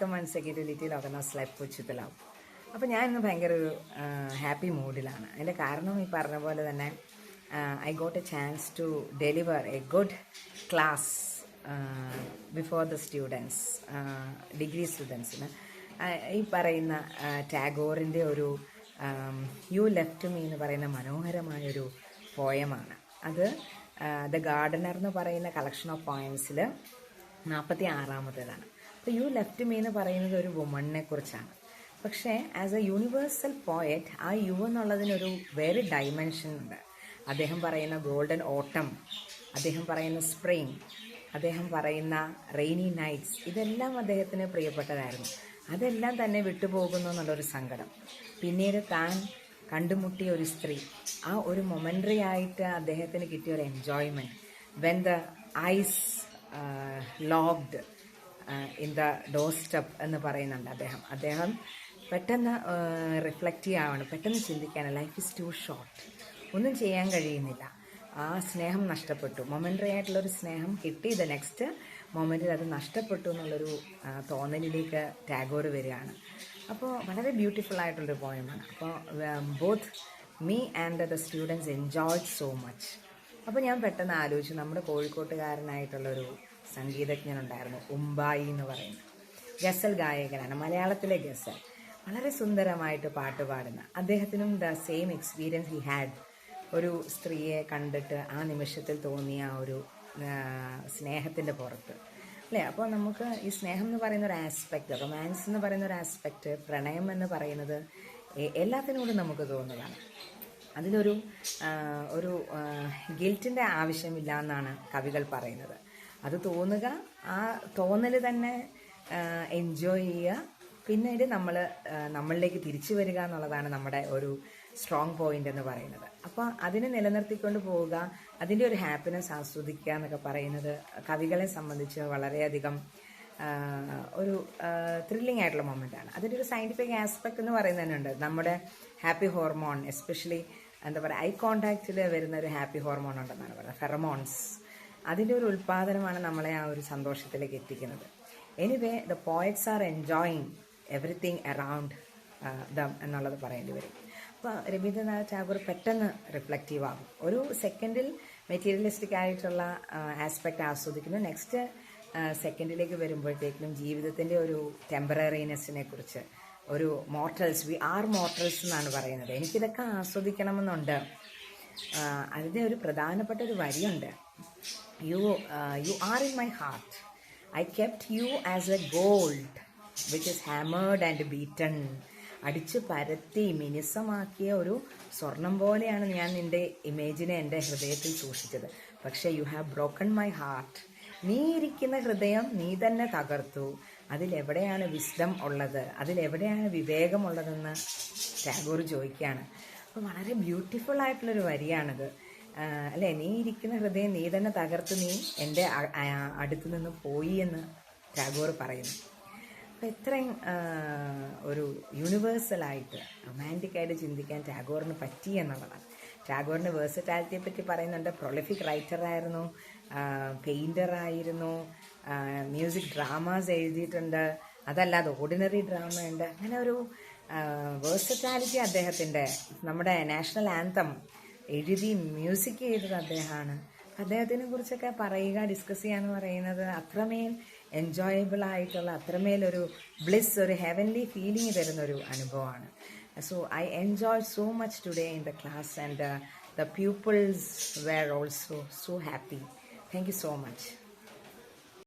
Welcome little security ലോകന സ്ലൈപ്പ് ഉച്ചിതലാവും അപ്പോൾ ഞാൻ ഇന്ന് ഭയങ്കര ഒരു ഹാപ്പി മൂഡിലാണ് അതിന്റെ കാരണം ഈ പറഞ്ഞ പോലെ തന്നെ I got a chance to deliver a good class before the students degree സ്റ്റുഡൻസിന് ഈ പറയുന്ന ടാഗോറിന്റെ ഒരു യു ലെഫ്റ്റ് മീ എന്ന് പറയുന്ന മനോഹരമായൊരു പോയമാണ് അത് ദ ഗാർഡനർ എന്ന് പറയുന്ന കളക്ഷൻ ഓഫ് പോയംസിൽ നാൽപ്പത്തി ആറാമത്തേതാണ് അപ്പോൾ യു ലെഫ്റ്റ് മീ എന്ന് പറയുന്നത് ഒരു വുമണിനെ കുറിച്ചാണ്. പക്ഷേ ആസ് എ യൂണിവേഴ്സൽ പോയറ്റ് ആ യു എന്നുള്ളതിനൊരു വേറെ ഡൈമെൻഷൻ ഉണ്ട്. അദ്ദേഹം പറയുന്ന ഗോൾഡൻ ഓട്ടം അദ്ദേഹം പറയുന്ന സ്പ്രിങ് അദ്ദേഹം പറയുന്ന റെയിനി നൈറ്റ്സ് ഇതെല്ലാം അദ്ദേഹത്തിന് പ്രിയപ്പെട്ടതായിരുന്നു. അതെല്ലാം തന്നെ വിട്ടുപോകുന്നു എന്നുള്ളൊരു സങ്കടം. പിന്നീട് താൻ കണ്ടുമുട്ടിയ ഒരു സ്ത്രീ ആ ഒരു മൊമെന്ററി ആയിട്ട് അദ്ദേഹത്തിന് കിട്ടിയ ഒരു enjoyment when the eyes locked in the door step എന്ന് പറയുന്നുണ്ട് അദ്ദേഹം. അദ്ദേഹം പെട്ടെന്ന് റിഫ്ലക്റ്റ് ചെയ്യാവണം പെട്ടെന്ന് ചിന്തിക്കാണ് ലൈഫ് ഇസ് ടു ഷോർട്ട് ഒന്നും ചെയ്യാൻ കഴിയുന്നില്ല. ആ സ്നേഹം നഷ്ടപ്പെട്ടു. മൊമെന്ററി ആയിട്ടുള്ളൊരു സ്നേഹം കിട്ടി. ദ നെക്സ്റ്റ് മൊമെന്റിൽ അത് നഷ്ടപ്പെട്ടു എന്നുള്ളൊരു തോന്നലിലേക്ക് ടാഗോർ വരികയാണ്. അപ്പോൾ വളരെ ബ്യൂട്ടിഫുൾ ആയിട്ടുള്ളൊരു പോയമാണ് അപ്പോൾ both me and the students enjoy so much അപ്പോൾ ഞാൻ പെട്ടെന്ന് ആലോചിച്ചു. നമ്മുടെ കോഴിക്കോട്ടുകാരനായിട്ടുള്ളൊരു സംഗീതജ്ഞനുണ്ടായിരുന്നു ഉമ്പായി എന്ന് പറയുന്നത് ഗസൽ ഗായകനാണ് മലയാളത്തിലെ ഗസൽ. വളരെ സുന്ദരമായിട്ട് പാട്ട് പാടുന്ന. അദ്ദേഹത്തിനും the same experience he had ഒരു സ്ത്രീയെ കണ്ടിട്ട് ആ നിമിഷത്തിൽ തോന്നിയ ഒരു സ്നേഹത്തിന്റെ പുറത്ത്. അല്ലേ? അപ്പോൾ നമുക്ക് ഈ സ്നേഹം എന്ന് പറയുന്ന ഒരു ആസ്പെക്റ്റ് റൊമാൻസ് എന്ന് പറയുന്ന ഒരു ആസ്പെക്റ്റ് പ്രണയം എന്ന് പറയുന്നത് എല്ലാത്തിനോടും നമുക്ക് തോന്നുന്നതാണ്. അതിനൊരു ഒരു ഗിൽറ്റിന്റെ ആവശ്യമില്ല എന്നാണ് കവികൾ പറയുന്നത്. അത് തോന്നുക ആ തോന്നൽ തന്നെ എൻജോയ് ചെയ്യുക. പിന്നീട് നമ്മൾ നമ്മളിലേക്ക് തിരിച്ചു വരിക എന്നുള്ളതാണ് നമ്മുടെ ഒരു സ്ട്രോങ് പോയിന്റ് എന്ന് പറയുന്നത്. അപ്പോൾ അതിനെ നിലനിർത്തിക്കൊണ്ട് പോവുക അതിന്റെ ഒരു ഹാപ്പിനെസ് ആസ്വദിക്കുക എന്നൊക്കെ പറയുന്നത് കവികളെ സംബന്ധിച്ച് വളരെയധികം ഒരു ത്രില്ലിംഗ് ആയിട്ടുള്ള ആണ്. അതിന്റെ ഒരു സയന്റിഫിക് ആസ്പെക്ട് എന്ന് പറയുന്നത് തന്നെ ഉണ്ട്. നമ്മുടെ ഹാപ്പി ഹോർമോൺ എസ്പെഷ്യലി എന്താ പറയുക ഐ കോണ്ടാക്റ്റിൽ വരുന്ന ഒരു ഹാപ്പി ഹോർമോൺ ഉണ്ടെന്നാണ് പറയുന്നത് ഫെറമോൺസ് അതിന്റെ ഒരു ഉൽപ്പാദനമാണ് നമ്മളെ ആ ഒരു സന്തോഷത്തിലേക്ക് എത്തിക്കുന്നത്. Anyway the poets are enjoying everything around them എന്നുള്ളത് പറയേണ്ടി വരും. അപ്പോൾ രവീന്ദ്രനാഥ് ടാഗോർ പെട്ടെന്ന് റിഫ്ലക്റ്റീവ് ആകും. ഒരു സെക്കൻഡിൽ മെറ്റീരിയലിസ്റ്റിക് ആയിട്ടുള്ള ആസ്പെക്റ്റ് ആസ്വദിക്കുന്നു. നെക്സ്റ്റ് സെക്കൻഡിലേക്ക് വരുമ്പോഴത്തേക്കും ജീവിതത്തിന്റെ ഒരു ടെമ്പററിനെസ്സിനെ കുറിച്ച് ഒരു മോർട്ടൽസ് വി ആർ മോർട്ടൽസ് എന്നാണ് പറയുന്നത്. എനിക്കിതൊക്കെ ആസ്വദിക്കണമെന്നുണ്ട്. അതിന്റെ ഒരു പ്രധാനപ്പെട്ട ഒരു വരിയുണ്ട്. You you are in my heart I kept you as a gold which is hammered and beaten അടിച്ച് പരത്തി മിനുസമാക്കിയ ഒരു സ്വർണം പോലെയാണ് ഞാൻ നിന്റെ ഇമേജിനെ എന്റെ ഹൃദയത്തിൽ സൂക്ഷിച്ചത്. പക്ഷേ you have broken my heart നീ ഇരിക്കുന്ന ഹൃദയം നീ തന്നെ തകർത്തു. അതിലെവിടെയാണ് വിസ്ഡം ഉള്ളത്? അതിലെവിടെയാണ് വിവേകമുള്ളതെന്ന് ടാഗോർ ചോദിക്കുകയാണ്. അപ്പോൾ വളരെ ബ്യൂട്ടിഫുൾ ആയിട്ടുള്ളൊരു വരിയാണിത്. അല്ലേ? നീ ഇരിക്കുന്ന ഹൃദയം നീ തന്നെ തകർത്ത് നീ എന്റെ അടുത്ത് നിന്ന് പോയി എന്ന് ടാഗോർ പറയുന്നു. അപ്പം ഇത്രയും ഒരു യൂണിവേഴ്സലായിട്ട് റൊമാന്റിക്കായിട്ട് ചിന്തിക്കാൻ ടാഗോറിന് പറ്റി എന്നുള്ളതാണ്. ടാഗോറിന്റെ വേഴ്സറ്റാലിറ്റിയെ പറ്റി പറയുന്നുണ്ട്. പ്രൊളിഫിക് റൈറ്ററായിരുന്നു പെയിന്ററായിരുന്നു മ്യൂസിക് ഡ്രാമാസ് എഴുതിയിട്ടുണ്ട്. അതല്ലാതെ ഓർഡിനറി ഡ്രാമ ഉണ്ട്. അങ്ങനെ ഒരു വേഴ്സറ്റാലിറ്റി അദ്ദേഹത്തിന്റെ നമ്മുടെ നാഷണൽ ആന്തം എഴുതി മ്യൂസിക് ചെയ്തത് അദ്ദേഹമാണ്. അദ്ദേഹത്തിനെ കുറിച്ചൊക്കെ പറയുക ഡിസ്കസ് ചെയ്യുക എന്ന് പറയുന്നത് അത്രമേൽ എൻജോയബിൾ ആയിട്ടുള്ള അത്രമേൽ ഒരു ബ്ലിസ് ഒരു ഹെവൻലി ഫീലിംഗ് തരുന്ന ഒരു അനുഭവമാണ് so I enjoy so much today in the class and the peoples were also so happy thank you so much